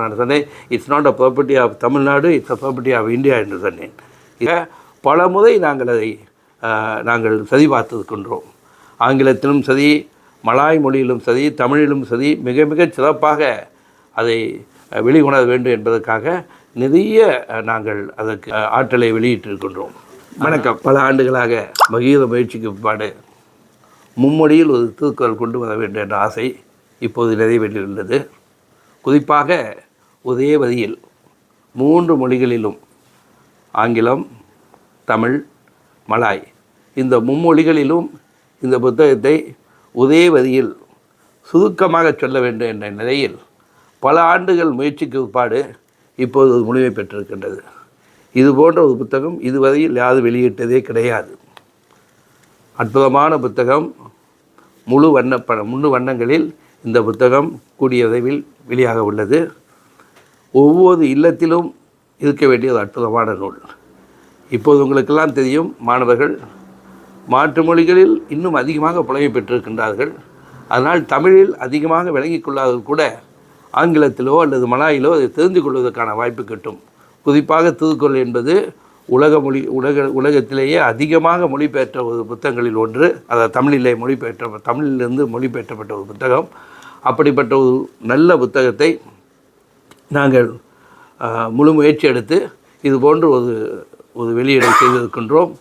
நான் சொன்னேன் it's not a property of Tamil Nadu it's a property of India என்று சொன்னேன். இதை பல முறை நாங்கள் அதை நாங்கள் சதி பார்த்துருக்கின்றோம் ஆங்கிலத்திலும் சரி மலாய் மொழியிலும் சரி தமிழிலும் சரி மிக மிக சிறப்பாக அதை வெளிக்கொணர வேண்டும் என்பதற்காக நிறைய நாங்கள் அதற்கு ஆற்றலை வெளியிட்டிருக்கின்றோம். வணக்கம். பல ஆண்டுகளாக மகிழ முயற்சிக்கு பிற்பாடு மும்மொழியில் ஒரு திருக்குறள் கொண்டு வர வேண்டும் என்ற ஆசை இப்போது நிறைவேறியுள்ளது. குறிப்பாக ஒரே வரியில் மூன்று மொழிகளிலும் ஆங்கிலம் தமிழ் மலாய். இந்த மும்மொழிகளிலும் இந்த புத்தகத்தை ஒரே வரியில் சுருக்கமாக சொல்ல வேண்டும் என்ற நிலையில் பல ஆண்டுகள் முயற்சிக்கு பிற்பாடு இப்போது ஒரு முழுமை பெற்றிருக்கின்றது. இது போன்ற ஒரு புத்தகம் இதுவரையில் யாரும் வெளியிட்டதே கிடையாது. அற்புதமான புத்தகம். முழு வண்ண ப முழு வண்ணங்களில் இந்த புத்தகம் கூடிய விரைவில் வெளியாக உள்ளது. ஒவ்வொரு இல்லத்திலும் இருக்க வேண்டிய ஒரு அற்புதமான நூல். இப்போது உங்களுக்கெல்லாம் தெரியும் மாணவர்கள் மாற்று மொழிகளில் இன்னும் அதிகமாக புலமை பெற்றிருக்கின்றார்கள். அதனால் தமிழில் அதிகமாக விளங்கிக் கொள்ளாதவர்கள் கூட ஆங்கிலத்திலோ அல்லது மலாயிலோ அதை தெரிந்து கொள்வதற்கான வாய்ப்பு கிட்டும். குறிப்பாக திருக்குறள் என்பது உலக மொழி உலக உலகத்திலேயே அதிகமாக மொழிபெயர்த்த ஒரு புத்தகங்களில் ஒன்று. அதாவது தமிழிலே மொழிபெயர்த்த தமிழிலிருந்து மொழிபெயர்க்கப்பட்ட ஒரு புத்தகம். அப்படிப்பட்ட ஒரு நல்ல புத்தகத்தை நாங்கள் முழு முயற்சி எடுத்து இது போன்று ஒரு ஒரு வெளியீடை செய்திருக்கின்றோம்.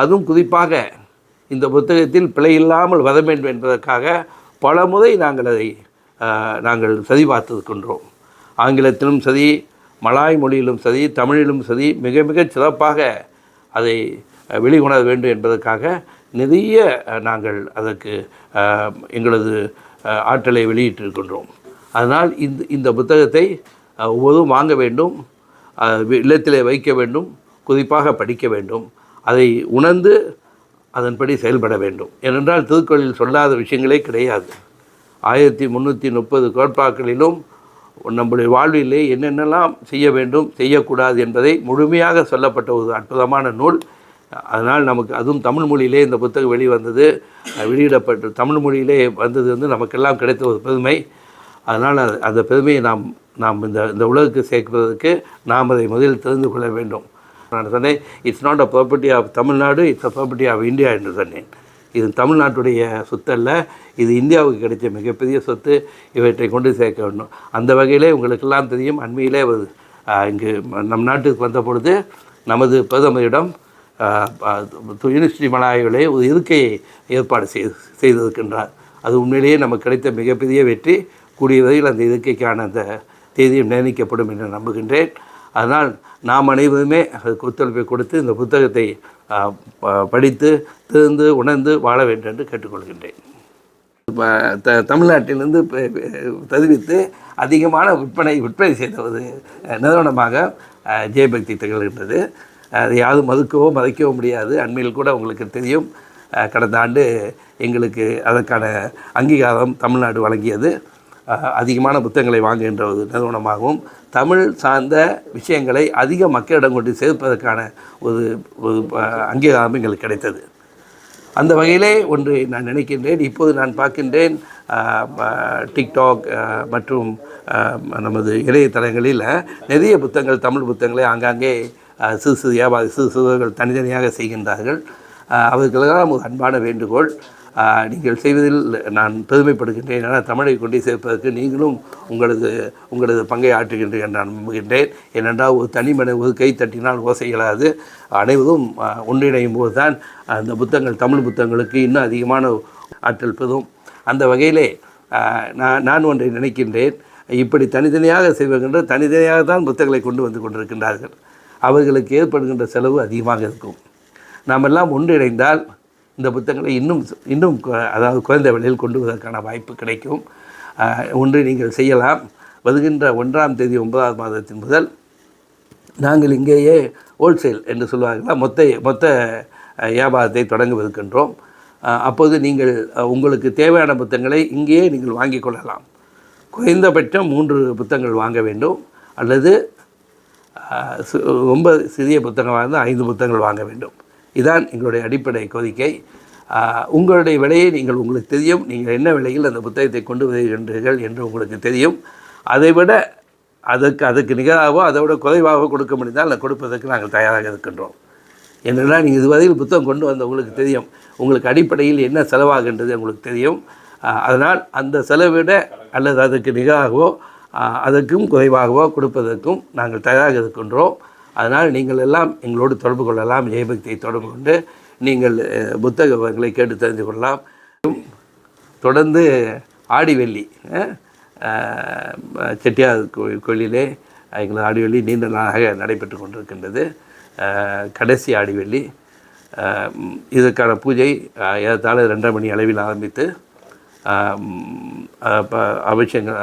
அதுவும் குறிப்பாக இந்த புத்தகத்தில் பிழை இல்லாமல் வர வேண்டும் என்பதற்காக பல முறை நாங்கள் அதை நாங்கள் சரி பார்த்திருக்கின்றோம். ஆங்கிலத்திலும் சரி மலாய் மொழியிலும் சரி தமிழிலும் சரி மிக மிக சிறப்பாக அதை வெளிக்கொணர வேண்டும் என்பதற்காக நிறைய நாங்கள் அதற்கு எங்களது ஆற்றலை வெளியிட்டிருக்கின்றோம். அதனால் இந்த இந்த புத்தகத்தை அஹ், வாங்க வேண்டும் இல்லத்திலே வைக்க வேண்டும் குறிப்பாக படிக்க வேண்டும் அதை உணர்ந்து அதன்படி செயல்பட வேண்டும். ஏனென்றால் திருக்குறளில் சொல்லாத விஷயங்களே கிடையாது. ஆயிரத்தி முந்நூற்றி முப்பது கோட்பாக்களிலும் நம்முடைய வாழ்விலே என்னென்னலாம் செய்ய வேண்டும் செய்யக்கூடாது என்பதை முழுமையாக சொல்லப்பட்ட ஒரு அற்புதமான நூல். அதனால் நமக்கு அதுவும் தமிழ் மொழியிலே இந்த புத்தகம் வெளிவந்தது வெளியிடப்பட்டு தமிழ் மொழியிலே வந்தது வந்து நமக்கெல்லாம் கிடைத்த ஒரு பெருமை. அதனால் அந்த பெருமையை நாம் நாம் இந்த இந்த உலகுக்கு சேர்க்கிறதுக்கு நாம் அதை முதலில் தெரிந்து கொள்ள வேண்டும். நான் சொன்னேன் it's not a property of Tamil Nadu it's a property of India என்று சொன்னேன். இது தமிழ்நாட்டுடைய சொத்து அல்ல இது இந்தியாவுக்கு கிடைச்ச மிகப்பெரிய சொத்து இவற்றை கொண்டு சேர்க்க வேண்டும். அந்த வகையிலே உங்களுக்கெல்லாம் தெரியும் அண்மையிலே இங்கு நம் நாட்டுக்கு வந்த பொழுது நமது பிரதமரிடம் யூனிவர்சிட்டி மலாயிலே ஒரு இருக்கையை ஏற்பாடு செய்து செய்திருக்கின்றார். அது உண்மையிலேயே நமக்கு கிடைத்த மிகப்பெரிய வெற்றி. கூடிய வகையில் அந்த இருக்கைக்கான அந்த தேதியும் நிர்ணயிக்கப்படும் என்று நம்புகின்றேன். அதனால் நாம் அனைவருமே அதுக்கு ஒத்துழைப்பை கொடுத்து இந்த புத்தகத்தை ப- படித்து திறந்து உணர்ந்து வாழ வேண்டும் என்று கேட்டுக்கொள்கின்றேன். த தமிழ்நாட்டிலிருந்து தருவித்து தெரிவித்து அதிகமான விற்பனை விற்பனை செய்த ஒரு நிறுவனமாக ஜெயபக்தி திகழ்கின்றது. அது யாரும் மறுக்கவோ மறைக்கவோ முடியாது. அண்மையில் கூட உங்களுக்கு தெரியும். கடந்த ஆண்டு எங்களுக்கு அதற்கான அங்கீகாரம் தமிழ்நாடு வழங்கியது. அதிகமான புத்தகங்களை வாங்குகின்ற ஒரு நிறுவனமாகவும் தமிழ் சார்ந்த விஷயங்களை அதிக மக்களிடம் கொண்டு சேர்ப்பதற்கான ஒரு ஒரு அங்கீகாரம் எங்களுக்கு கிடைத்தது. அந்த வகையிலே ஒன்று நான் நினைக்கின்றேன் இப்போது நான் பார்க்கின்றேன் டிக்டாக் மற்றும் நமது இணையதளங்களில் நிறைய புத்தகங்கள் தமிழ் புத்தகங்களை ஆங்காங்கே சிறு சிறு வியாபாரி சிறு சிறுவர்கள் தனித்தனியாக செய்கின்றார்கள். அவர்களுக்கெல்லாம் ஒரு அன்பான வேண்டுகோள். நீங்கள் செய்வதில் நான் பெருமைப்படுகின்றேன். ஆனால் தமிழை கொண்டு சேர்ப்பதற்கு நீங்களும் உங்களது உங்களது பங்கை ஆற்றுகின்றேன் நான் நம்புகின்றேன். ஏனென்றால் ஒரு தனிமனை ஒரு கை தட்டினால் ஓசை இயலாது. அனைவரும் ஒன்றிணையும் போது தான் அந்த புத்தகங்கள் தமிழ் புத்தகங்களுக்கு இன்னும் அதிகமான ஆற்றல் பெறும். அந்த வகையிலே நான் நான் ஒன்றை நினைக்கின்றேன். இப்படி தனித்தனியாக செய்வதென்று தனித்தனியாக தான் புத்தகங்களை கொண்டு வந்து கொண்டிருக்கின்றார்கள். அவர்களுக்கு ஏற்படுகின்ற செலவு அதிகமாக இருக்கும். நாம் எல்லாம் ஒன்றிணைந்தால் இந்த புத்தகங்களை இன்னும் இன்னும் அதாவது குறைந்த விலையில் கொண்டு வருவதற்கான வாய்ப்பு கிடைக்கும். ஒன்று நீங்கள் செய்யலாம். வருகின்ற ஒன்றாம் தேதி ஒன்பதாம் மாதத்தின் முதல் நாங்கள் இங்கேயே ஹோல்சேல் என்று சொல்லுவார்களா? மொத்த மொத்த வியாபாரத்தை தொடங்குவதற்கின்றோம். அப்போது நீங்கள் உங்களுக்கு தேவையான புத்தகங்களை இங்கேயே நீங்கள் வாங்கி கொள்ளலாம். குறைந்தபட்சம் மூன்று புத்தகங்கள் வாங்க வேண்டும். அல்லது ரொம்ப சிறிய புத்தகமாக இருந்தால் ஐந்து புத்தகங்கள் வாங்க வேண்டும். இதான் எங்களுடைய அடிப்படை கோரிக்கை. உங்களுடைய விலையை நீங்கள் உங்களுக்கு தெரியும். நீங்கள் என்ன விலையில் அந்த புத்தகத்தை கொண்டு வருகின்றீர்கள் என்று உங்களுக்கு தெரியும். அதைவிட அதுக்கு அதுக்கு நிகராகவோ அதை விட குறைவாகவோ கொடுக்க முடிந்தால் நான் கொடுப்பதற்கு நாங்கள் தயாராக இருக்கின்றோம். என்னென்னா நீங்கள் இதுவரையில் புத்தகம் கொண்டு வந்த உங்களுக்கு தெரியும். உங்களுக்கு அடிப்படையில் என்ன செலவாகின்றது உங்களுக்கு தெரியும். அதனால் அந்த செலவிட அல்லது அதுக்கு நிகராகவோ அதற்கும் குறைவாகவோ கொடுப்பதற்கும் நாங்கள் தயாராக இருக்கின்றோம். அதனால் நீங்கள் எல்லாம் எங்களோடு தொடர்பு கொள்ளலாம். ஜெயபக்தியை தொடர்பு கொண்டு நீங்கள் புத்தகங்களை கேட்டு தெரிந்து கொள்ளலாம். தொடர்ந்து ஆடிவெள்ளி செட்டியார் கோயில் கோயிலிலே எங்களது ஆடிவெள்ளி நீண்ட நாளாக நடைபெற்று கொண்டிருக்கின்றது. கடைசி ஆடிவெள்ளி. இதற்கான பூஜை ஏறத்தாழ ரெண்டரை மணி அளவில் ஆரம்பித்து ப- அபிஷேகங்கள்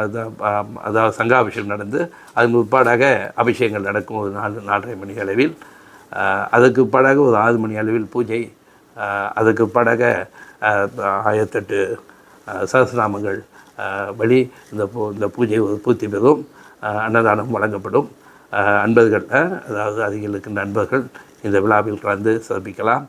அதாவது சங்காபிஷேகம் நடந்து அதன் முற்பாடாக அபிஷேகங்கள் நடக்கும் ஒரு நாலு நாலரை மணி அளவில். அஹ், அதுக்கு ஒரு ஆறு மணி அளவில் பூஜை. அதற்கு அதுக்கு ஆயிரத்தெட்டு அஹ், வழி இந்த பூ இந்த பூஜை ஒரு பூர்த்தி பெறும். அன்னதானம் வழங்கப்படும். அன்பர்கள் அதாவது அருகில் இருக்கின்ற நண்பர்கள் இந்த விழாவில் கலந்து சிறப்பிக்கலாம்